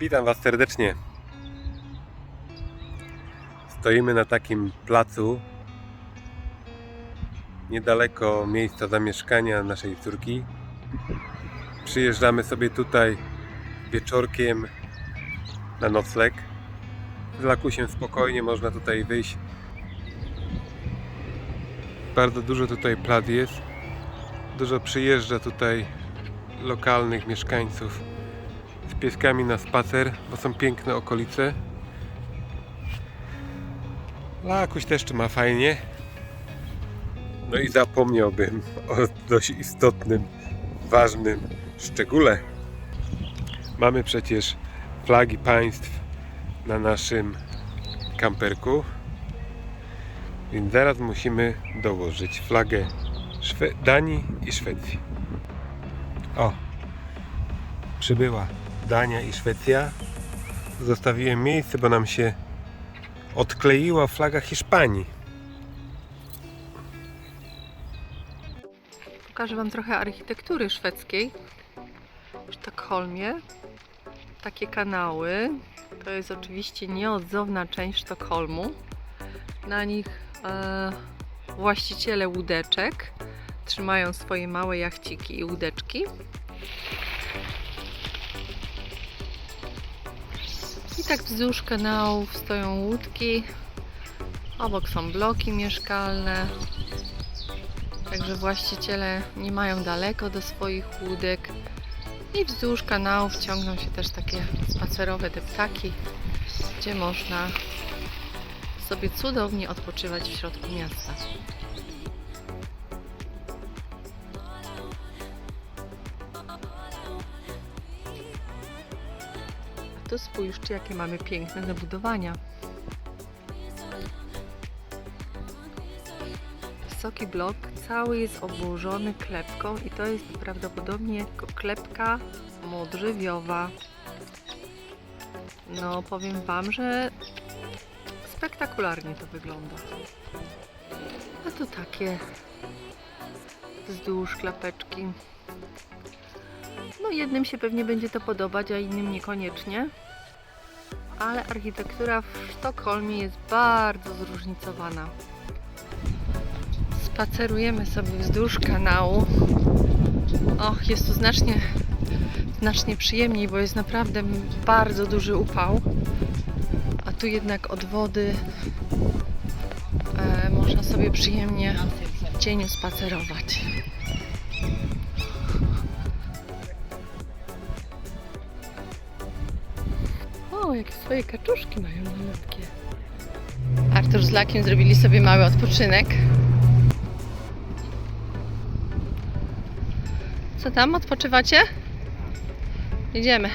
Witam Was serdecznie. Stoimy na takim placu niedaleko miejsca zamieszkania naszej córki. Przyjeżdżamy sobie tutaj wieczorkiem na nocleg. Z lakusiem spokojnie można tutaj wyjść. Bardzo dużo tutaj plac jest. Dużo przyjeżdża tutaj lokalnych mieszkańców pieskami na spacer, bo są piękne okolice. Lakuś też tu ma fajnie. No i zapomniałbym o dość istotnym, ważnym szczególe. Mamy przecież flagi państw na naszym kamperku. Więc zaraz musimy dołożyć flagę Szwe- Danii i Szwecji. O, przybyła Dania i Szwecja. Zostawiłem miejsce, bo nam się odkleiła flaga Hiszpanii. Pokażę Wam trochę architektury szwedzkiej w Sztokholmie. Takie kanały. To jest oczywiście nieodzowna część Sztokholmu. Na nich e, właściciele łódeczek trzymają swoje małe jachciki i łódeczki. Tak wzdłuż kanałów stoją łódki. Obok są bloki mieszkalne. Także właściciele nie mają daleko do swoich łódek. I wzdłuż kanałów ciągną się też takie spacerowe deptaki, gdzie można sobie cudownie odpoczywać w środku miasta. Tu spójrzcie, jakie mamy piękne zabudowania. wysoki blok, cały jest obłożony klepką i to jest prawdopodobnie klepka modrzewiowa. No, powiem Wam, że spektakularnie to wygląda. A tu takie wzdłuż klapeczki. No, jednym się pewnie będzie to podobać, a innym niekoniecznie. Ale architektura w Sztokholmie jest bardzo zróżnicowana spacerujemy sobie wzdłuż kanału. Och, jest tu znacznie, znacznie przyjemniej, bo jest naprawdę bardzo duży upał. A tu jednak od wody e, można sobie przyjemnie w cieniu spacerować. Swoje kaczuszki mają malutkie. Artur z Lakiem zrobili sobie mały odpoczynek. Co tam, odpoczywacie? Jedziemy.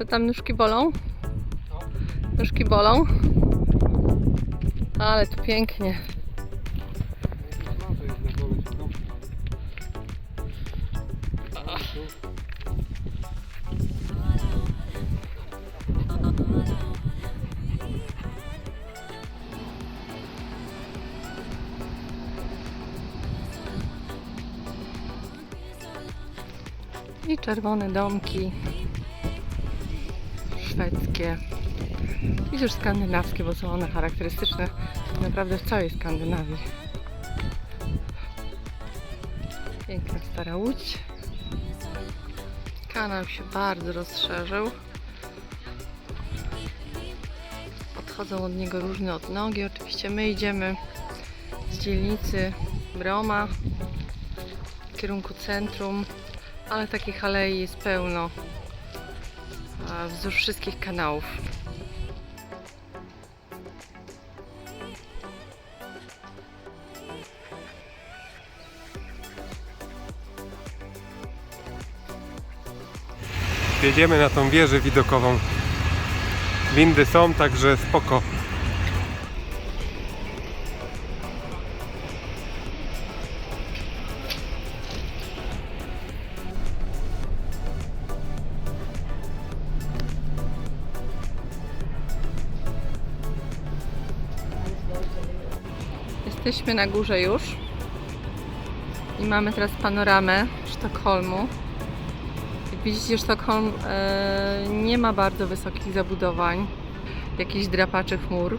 Co tam, nóżki bolą? Nóżki bolą? Ale tu pięknie. I czerwone domki i też skandynawskie, bo są one charakterystyczne naprawdę w całej Skandynawii. Piękna stara łódź. Kanał się bardzo rozszerzył. Odchodzą od niego różne odnogi. Oczywiście my idziemy z dzielnicy Broma w kierunku centrum, ale takich alei jest pełno wzdłuż wszystkich kanałów. Jedziemy na tą wieżę widokową. Windy są, także spoko. Jesteśmy na górze już i mamy teraz panoramę Sztokholmu. Jak widzicie, Sztokholm e, nie ma bardzo wysokich zabudowań, jakichś drapaczy chmur.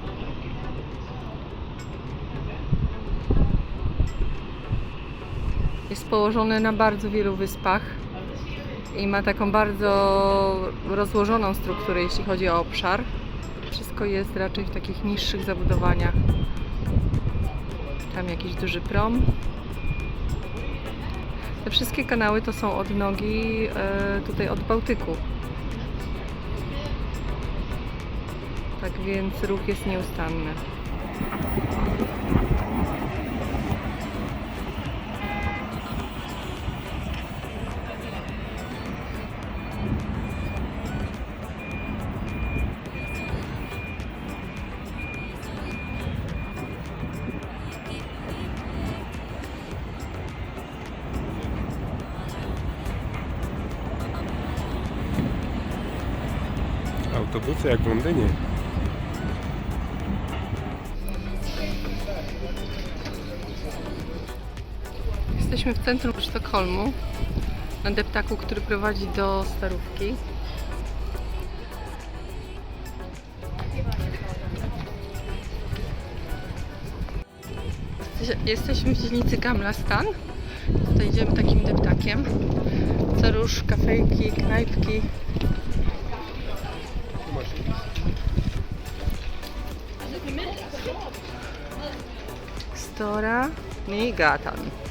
Jest położony na bardzo wielu wyspach i ma taką bardzo rozłożoną strukturę, jeśli chodzi o obszar. Wszystko jest raczej w takich niższych zabudowaniach. Tam jakiś duży prom. Te wszystkie kanały to są odnogi e, tutaj od Bałtyku. Tak więc ruch jest nieustanny. Autobusy jak w Londynie. Jesteśmy w centrum Sztokholmu, na deptaku, który prowadzi do Starówki. Jesteśmy w dzielnicy Gamla Stan. Tutaj idziemy takim deptakiem. Co róż kafejki, knajpki. Stora Nigatan.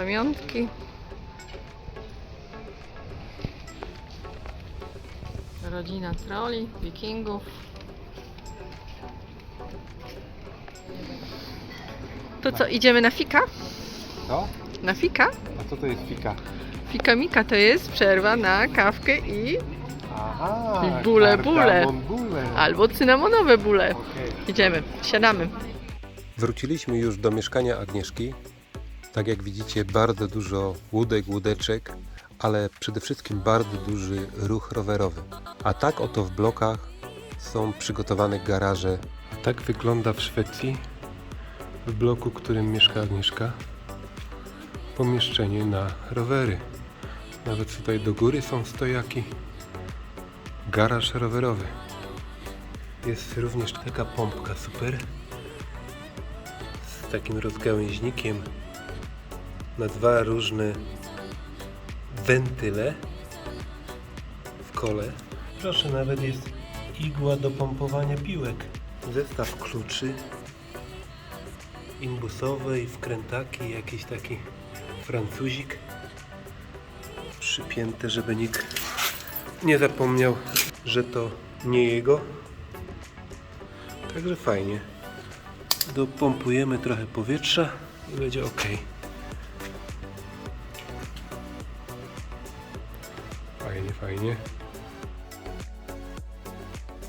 Pamiątki. Rodzina troli, wikingów. To co, idziemy na fika? Co? Na fika? A co to jest fika? Fika Mika to jest przerwa na kawkę i Aha, I bule, bule. kardamon bule. albo cynamonowe bóle. Okej. Idziemy, siadamy. Wróciliśmy już do mieszkania Agnieszki. Tak jak widzicie, bardzo dużo łódek, łódeczek, ale przede wszystkim bardzo duży ruch rowerowy. A tak oto w blokach są przygotowane garaże. Tak wygląda w Szwecji, w bloku, w którym mieszka Agnieszka, pomieszczenie na rowery. Nawet tutaj do góry są stojaki. Garaż rowerowy. Jest również taka pompka super z takim rozgałęźnikiem na dwa różne wentyle w kole. Proszę, nawet jest igła do pompowania piłek. Zestaw kluczy imbusowej, wkrętaki, jakiś taki francuzik przypięte, żeby nikt nie zapomniał, że to nie jego. Także fajnie dopompujemy trochę powietrza i będzie ok. Fajnie.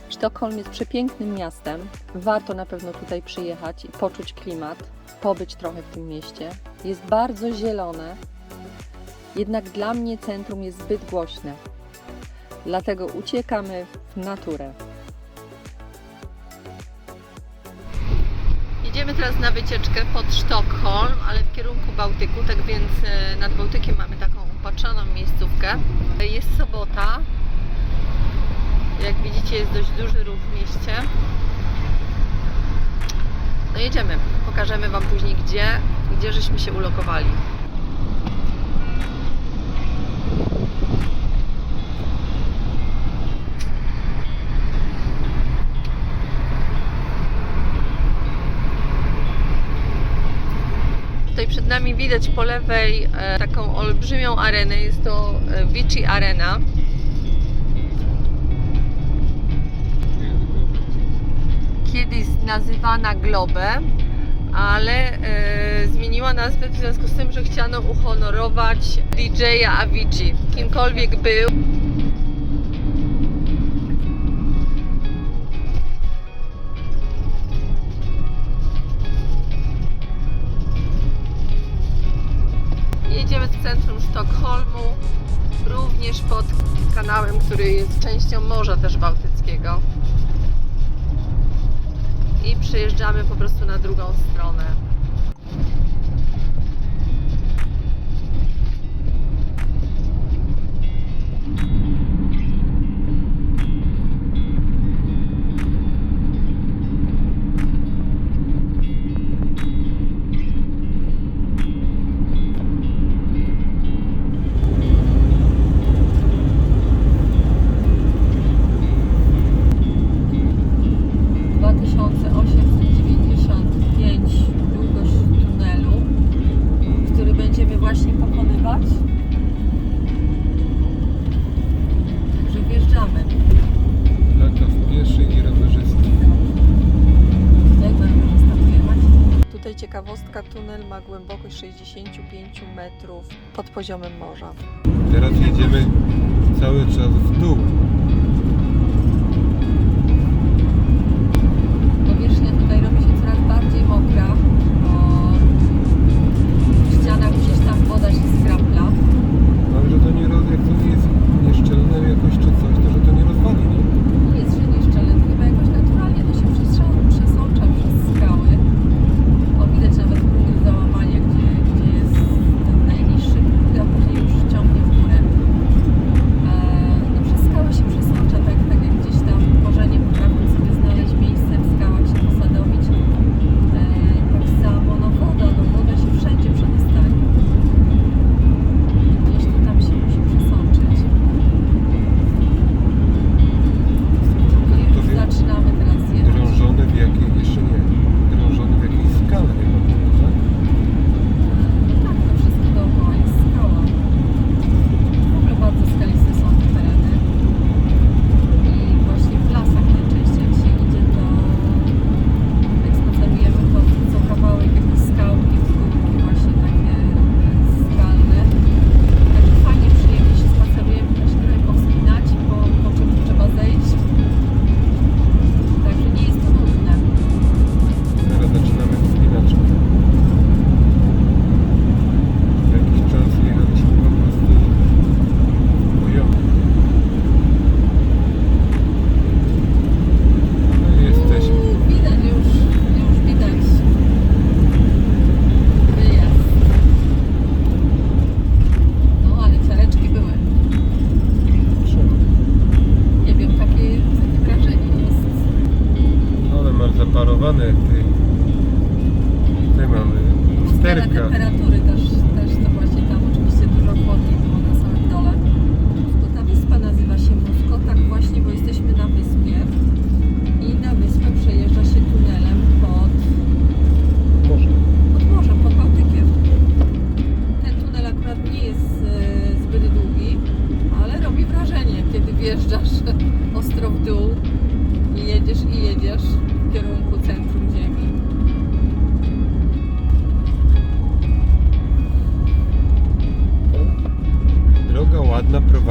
Sztokholm jest przepięknym miastem. Warto na pewno tutaj przyjechać i poczuć klimat, pobyć trochę w tym mieście. Jest bardzo zielone, jednak dla mnie centrum jest zbyt głośne. Dlatego uciekamy w naturę. Jedziemy teraz na wycieczkę pod Sztokholm, ale w kierunku Bałtyku, tak więc e, nad Bałtykiem mamy taką upatrzoną miejscówkę. Jest sobota, jak widzicie jest dość duży ruch w mieście. No jedziemy. Pokażemy Wam później gdzie, gdzie żeśmy się ulokowali. Tutaj przed nami widać po lewej e, taką olbrzymią arenę. Jest to e, Vici Arena. Kiedyś nazywana Globe, ale e, zmieniła nazwę w związku z tym, że chciano uhonorować DJ-a Avicii, kimkolwiek był. Sztokholmu, również pod kanałem, który jest częścią Morza też Bałtyckiego. I przejeżdżamy po prostu na drugą stronę. ciekawostka, tunel ma głębokość 65 metrów pod poziomem morza. Teraz jedziemy cały czas w dół.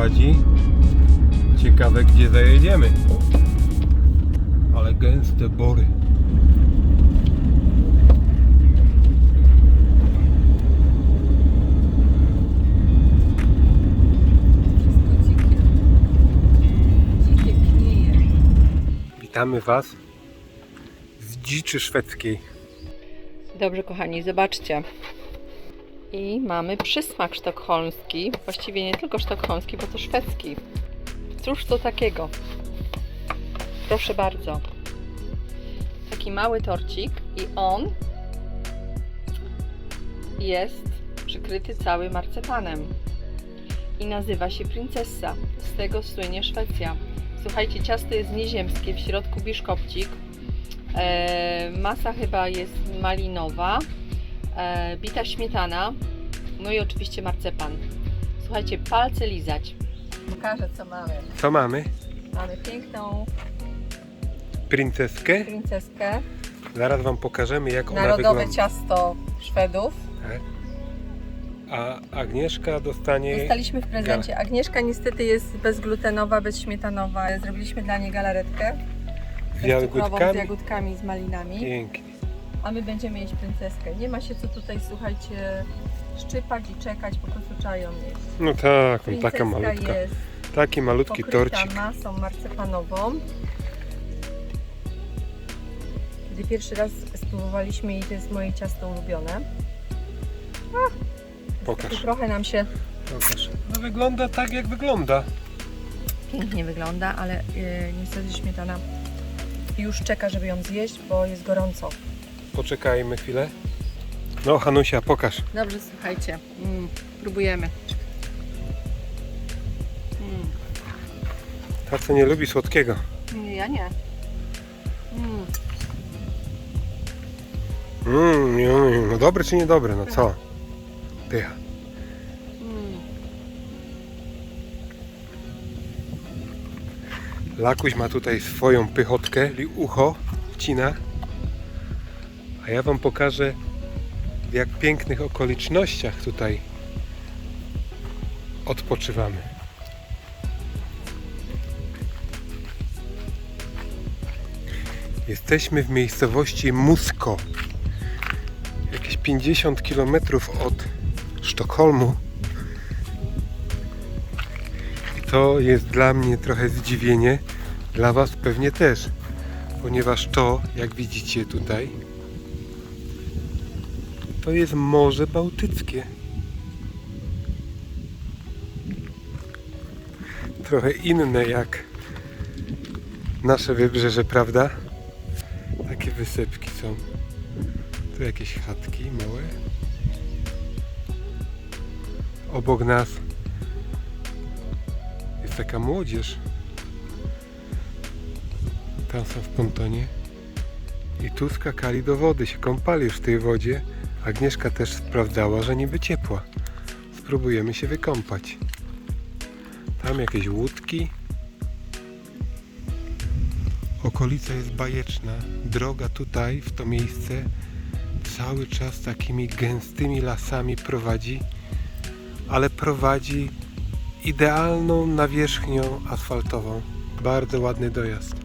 prowadzi. Ciekawe gdzie zajedziemy. Ale gęste bory. Witamy Was z dziczy szwedzkiej. Dobrze, kochani, zobaczcie. I mamy przysmak sztokholmski. Właściwie nie tylko sztokholmski, bo to szwedzki. Cóż to takiego? Proszę bardzo. Taki mały torcik i on jest przykryty cały marcepanem. I nazywa się princesa. Z tego słynie Szwecja. Słuchajcie, ciasto jest nieziemskie, w środku biszkopcik. Eee, masa chyba jest malinowa e, bita śmietana, no i oczywiście marcepan. Słuchajcie, palce lizać. Pokażę co mamy. Co mamy? Mamy piękną Princeskę. princeskę, Zaraz Wam pokażemy, jak ona narodowe ciasto Szwedów. Tak. A Agnieszka dostanie... Dostaliśmy w prezencie. Agnieszka niestety jest bezglutenowa, bezśmietanowa. Zrobiliśmy dla niej galaretkę z cukrową, z jagódkami, z malinami. Pięknie. A my będziemy jeść princeskę. Nie ma się co tutaj, słuchajcie, szczypać i czekać, po prostu trzeba ją jeść. No tak, Princeska taka malutka. jest Taki malutki pokryta torcik. masą marcepanową. Kiedy pierwszy raz spróbowaliśmy i to jest moje ciasto ulubione. I Pokaż, trochę nam się pokaż. No wygląda tak, jak wygląda. pięknie wygląda, ale yy, niestety śmietana już czeka, żeby ją zjeść, bo jest gorąco. Poczekajmy chwilę. No Hanusia, pokaż. Dobrze, słuchajcie, mm, próbujemy. Ta, co nie lubi słodkiego. Nie, ja nie. Mm. Mmm, mm, no dobre czy niedobre, no co? Pycha. Mm. Lakuś ma tutaj swoją pychotkę, czyli ucho, wcina. A ja Wam pokażę, w jak pięknych okolicznościach tutaj odpoczywamy. Jesteśmy w miejscowości Musko. Jakieś 50 km od Sztokholmu. I to jest dla mnie trochę zdziwienie, dla Was pewnie też, ponieważ to, jak widzicie tutaj, to jest Morze Bałtyckie. Trochę inne jak nasze wybrzeże, prawda? Takie wysepki są. Tu jakieś chatki małe. Obok nas jest taka młodzież. Tam są w pontonie. I tu skakali do wody, się kąpali już w tej wodzie. Agnieszka też sprawdzała, że niby ciepła. Spróbujemy się wykąpać. Tam jakieś łódki. Okolica jest bajeczna. Droga tutaj, w to miejsce, cały czas takimi gęstymi lasami prowadzi, ale prowadzi idealną nawierzchnią asfaltową. Bardzo ładny dojazd.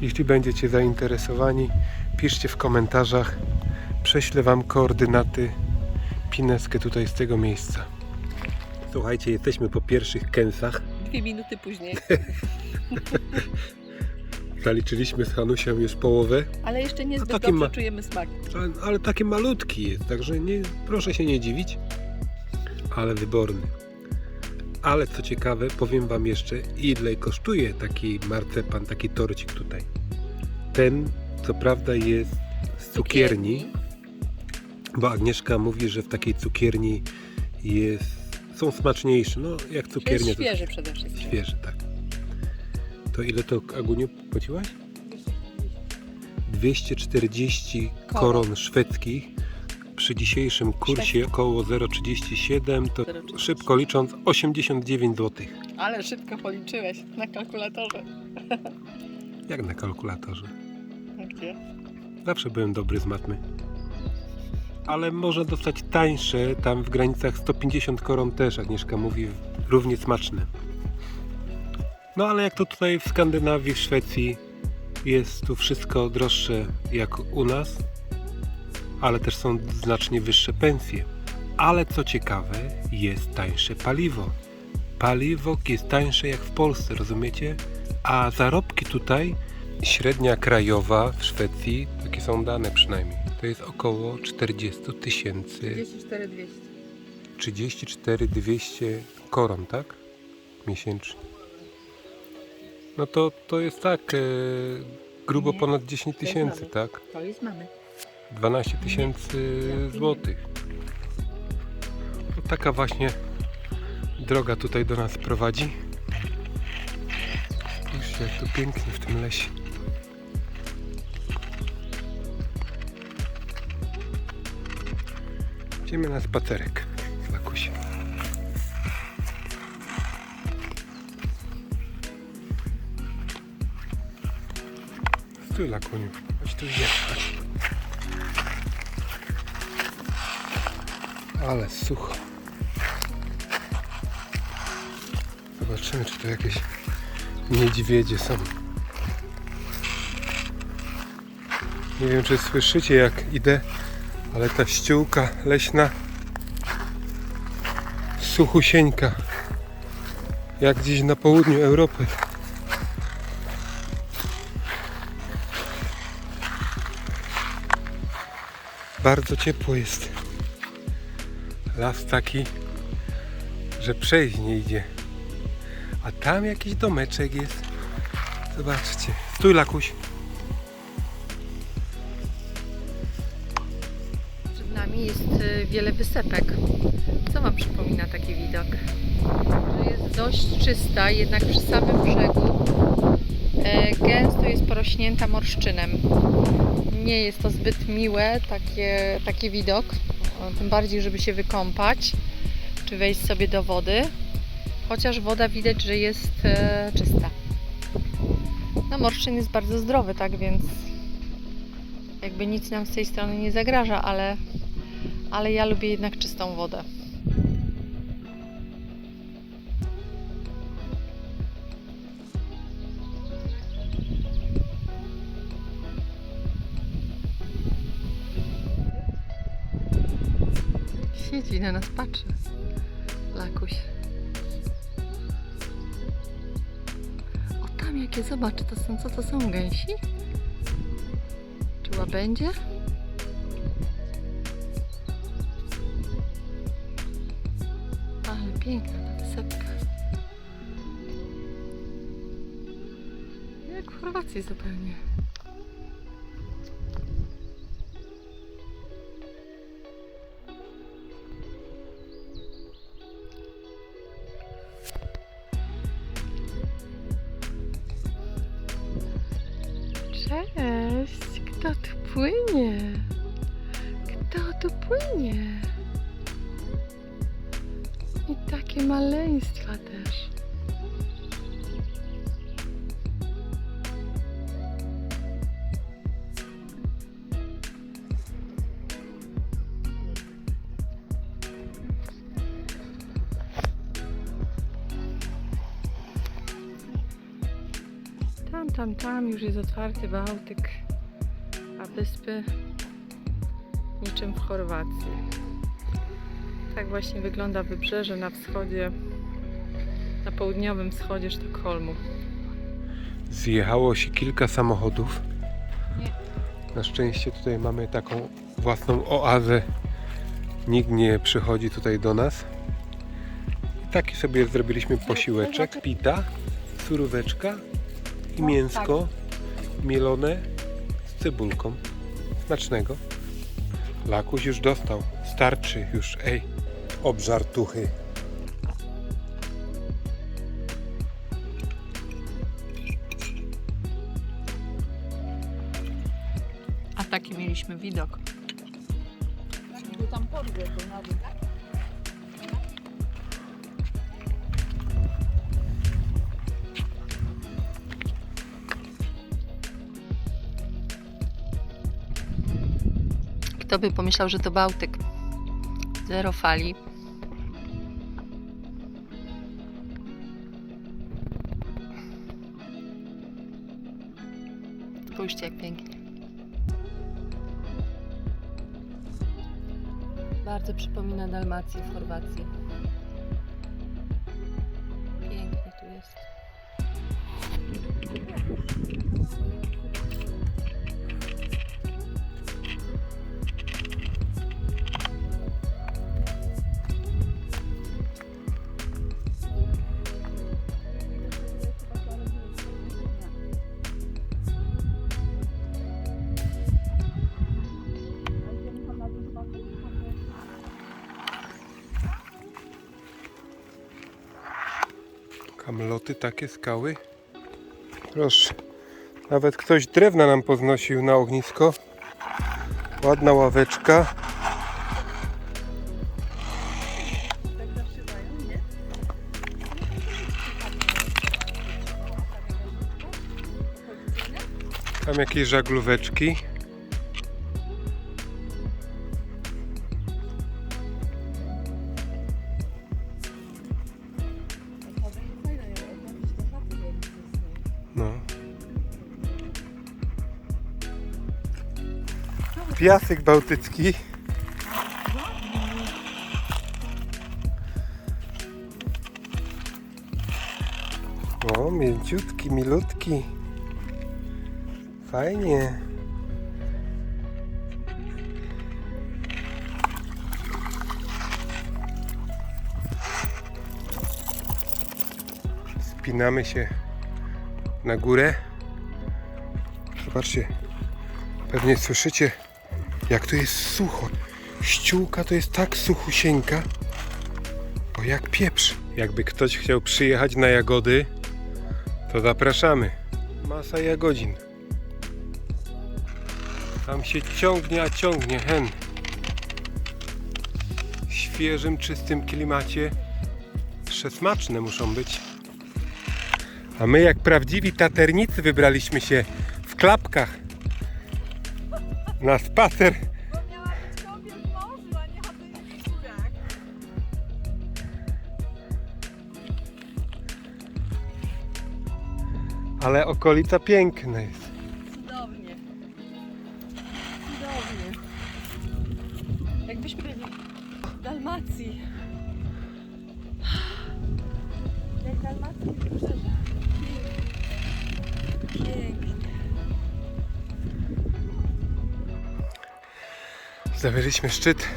Jeśli będziecie zainteresowani, piszcie w komentarzach. Prześlę Wam koordynaty Pineskę tutaj z tego miejsca. Słuchajcie, jesteśmy po pierwszych kęsach. Dwie minuty później. Zaliczyliśmy z Hanusiem już połowę, Ale jeszcze niezbyt dobrze ma- czujemy smak. ale, ale taki malutki jest, także nie, proszę się nie dziwić, ale wyborny. Ale co ciekawe, powiem Wam jeszcze, ile kosztuje taki marcepan, taki torcik tutaj. Ten, co prawda, jest z cukierni, bo Agnieszka mówi, że w takiej cukierni jest, są smaczniejsze. No, jak Jest cukiernia, to świeży przede wszystkim. Świeży, tak. To ile to, Aguniu, płaciłaś? 240 Koron. koron szwedzkich. Przy dzisiejszym kursie około 0,37 to 0,37. szybko licząc 89 zł. Ale szybko policzyłeś na kalkulatorze. Jak na kalkulatorze. Gdzie? Zawsze byłem dobry z matmy. Ale można dostać tańsze, tam w granicach 150 koron też, Agnieszka mówi, równie smaczne. No ale jak to tutaj w Skandynawii, w Szwecji, jest tu wszystko droższe jak u nas, ale też są znacznie wyższe pensje. Ale co ciekawe, jest tańsze paliwo. Paliwo jest tańsze jak w Polsce, rozumiecie? A zarobki tutaj Średnia krajowa w Szwecji, takie są dane przynajmniej, to jest około 40 tysięcy, 34 200. 34 200 koron, tak? Miesięcznie. No to, to jest tak, e, grubo Nie, ponad 10 to jest tysięcy, mamy. tak? To jest mamy. 12 tysięcy złotych. Taka właśnie droga tutaj do nas prowadzi. Spójrzcie jak tu pięknie w tym lesie. Idziemy na spacerek z Lakusiem. Stój Lakuniu, chodź tu zjeść. Ale sucho. Zobaczymy, czy to jakieś niedźwiedzie są. Nie wiem, czy słyszycie, jak idę, ale ta ściółka leśna suchusieńka, jak gdzieś na południu Europy. Bardzo ciepło jest. Las taki, że przejść nie idzie. A tam jakiś domeczek jest. Zobaczcie. Stój, Lakuś. Przed nami jest y, wiele wysepek. Co Wam przypomina taki widok? Jest dość czysta, jednak przy samym brzegu e, gęsto jest porośnięta morszczynem. Nie jest to zbyt miłe takie, taki widok, tym bardziej, żeby się wykąpać czy wejść sobie do wody. Chociaż woda widać, że jest e, czysta. No morszczyn jest bardzo zdrowy, tak więc jakby nic nam z tej strony nie zagraża, ale, ale ja lubię jednak czystą wodę. Siedzi na nas, patrzy. Lakuś. O tam jakie, zobacz, to są, co to są gęsi? Czy łabędzie? Ale piękna wysepka. Jak w Chorwacji zupełnie. Tam, tam, już jest otwarty Bałtyk, a wyspy niczym w Chorwacji. Tak właśnie wygląda wybrzeże na wschodzie, na południowym wschodzie Sztokholmu. Zjechało się kilka samochodów. Na szczęście tutaj mamy taką własną oazę. Nikt nie przychodzi tutaj do nas. I taki sobie zrobiliśmy posiłeczek. Pita, suróweczka i mięsko mielone z cebulką. Smacznego. Lakuś już dostał. Starczy już. Ej, obżartuchy. A taki mieliśmy widok. tam podwie, to nawet. Kto by pomyślał, że to Bałtyk? Zero fali. Spójrzcie jak pięknie. Bardzo przypomina Dalmację w Chorwacji. Kamloty, takie skały. Proszę. Nawet ktoś drewna nam poznosił na ognisko. Ładna ławeczka. Tam jakieś żaglóweczki. Piasek bałtycki. O, mięciutki, milutki. Fajnie. Spinamy się na górę. Zobaczcie, pewnie słyszycie, jak tu jest sucho. Ściółka to jest tak suchusieńka, bo jak pieprz. Jakby ktoś chciał przyjechać na jagody, to zapraszamy. Masa jagodzin. Tam się ciągnie, a ciągnie hen. W świeżym, czystym klimacie. Przesmaczne muszą być. A my jak prawdziwi taternicy wybraliśmy się w klapkach w szczurach. Ale okolica piękna jest. Zawierzyliśmy szczyt.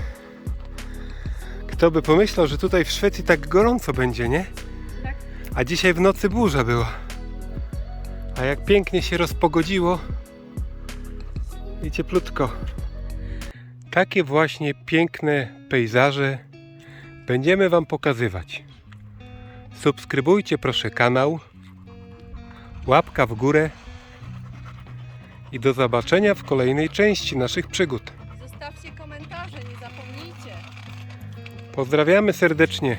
Kto by pomyślał, że tutaj w Szwecji tak gorąco będzie, nie? Tak. A dzisiaj w nocy burza była. A jak pięknie się rozpogodziło i cieplutko. Takie właśnie piękne pejzaże będziemy Wam pokazywać. Subskrybujcie proszę kanał. Łapka w górę. I do zobaczenia w kolejnej części naszych przygód. Pozdrawiamy serdecznie.